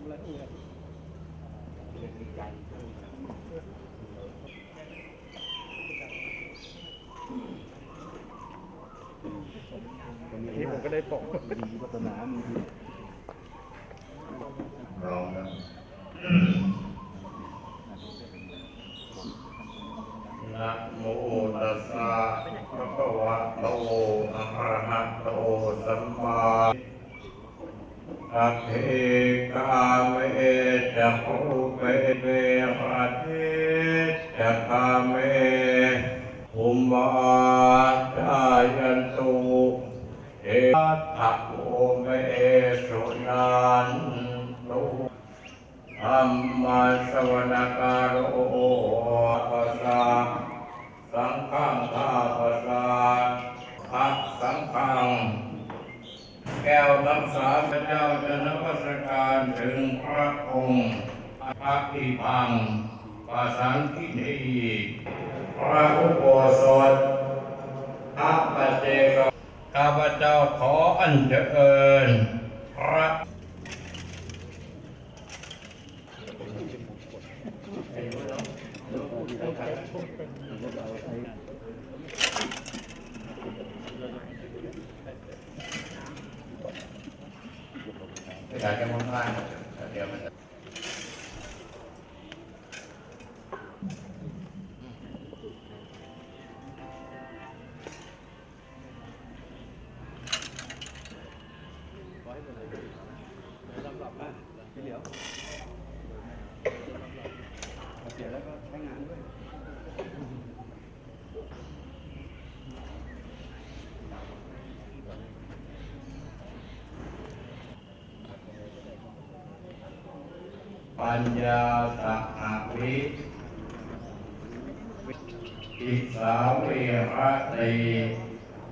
มอะไรอู่อะไรนี่ผมก็ได้ปกดีพัฒนามีดีลองนะนะโมตัสสะภะคะวะโตอะระหะโตสัมมา อะเทกาเมจะโพเปเวระเทจะกาเมอุมมาจายันตุเอตัโอเมสุนันตุธรรมสวนการโอปัสสะสังฆังข้าปัสสะพระสังฆัง แก้วทั้งสาพระเจ้าจะนมัสการถึงพระองค์พระอิพังประสังคินีพระอุโบสถพระปัจเจกข้าพเจ้าขออัญเชิญพระ อยาจะมองๆเดี๋ยวมันเสียแล้วก็ใช้งานด้วย ปัญญาสัหวิอิสาวิรติ